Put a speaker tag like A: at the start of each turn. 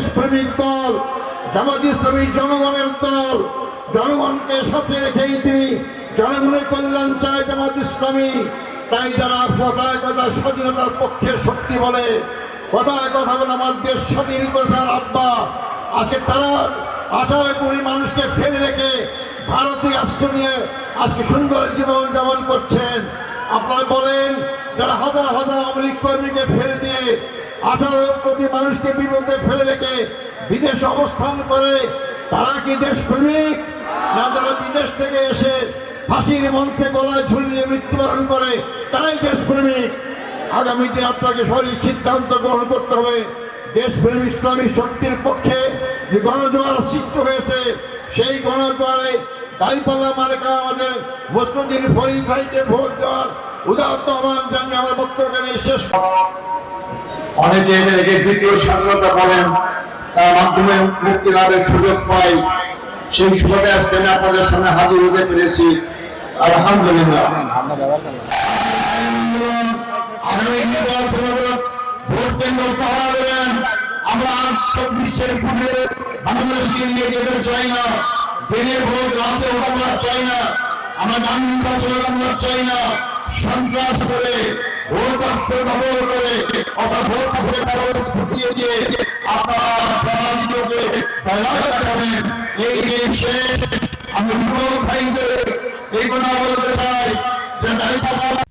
A: দেশপ্রেমিক দল, জামাত ইসলামী জনগণের দল, জনগণকে সাথে রেখেই তিনি জনগণের কল্যাণ চায় জামাত ইসলামী। তাই যারা কথায় কথা স্বাধীনতার পক্ষের শক্তি বলে কথায় কথা বলে আমার দেশ স্বাধীন করার আব্বা। আজকে তারা আঠারো কোটি মানুষকে ফেলে রেখে ভারতীয় রাষ্ট্র নিয়ে আজকে সুন্দর জীবন যাপন করছেন। আপনারা বলেন, যারা হাজার হাজার আওয়ামী কর্মীকে ফেলে দিয়ে আঠারো কোটি মানুষকে বিপদে ফেলে রেখে বিদেশ অবস্থান করে, তারা কি দেশপ্রেমিক? না যারা বিদেশ থেকে এসে ফাঁসির মঞ্চে গলায় ঝুলিয়ে মৃত্যুবরণ করে, তারাই দেশপ্রেমিক? আগামীতে আপনাকে সঠিক সিদ্ধান্ত গ্রহণ করতে হবে। দেশপ্রেম ইসলামী শক্তির পক্ষে যে গণজোয়ার সৃষ্টি হয়েছে, সেই গণজোয়ারে দাঁড়িপাল্লা মালিকা আমাদের মুসলিম ফরিদ ভাইকে ভোট দেওয়ার উদাহরণ আহ্বান জানিয়ে আমার বক্তব্য শেষ।
B: অনেকে একে দ্বিতীয় স্বাধীনতা বলেন তার মাধ্যমে মুক্তি লাভের সুযোগ পাই। সেই সুযোগে আজকে আমি আপনাদের সামনে হাজির হতে পেরেছি। আলহামদুলিল্লাহ। আমরা চব্বিশের নির্বাচনে চাই না। সন্ত্রাস করে বাক্স দখল করে অথবা ভোট বাক্সে খরচ ফুটিয়ে দিয়ে আপনারা পরাজিতকে ফেলাতে পারেন এই গেম শেষ। আমি চাই। যে দায়িত্ব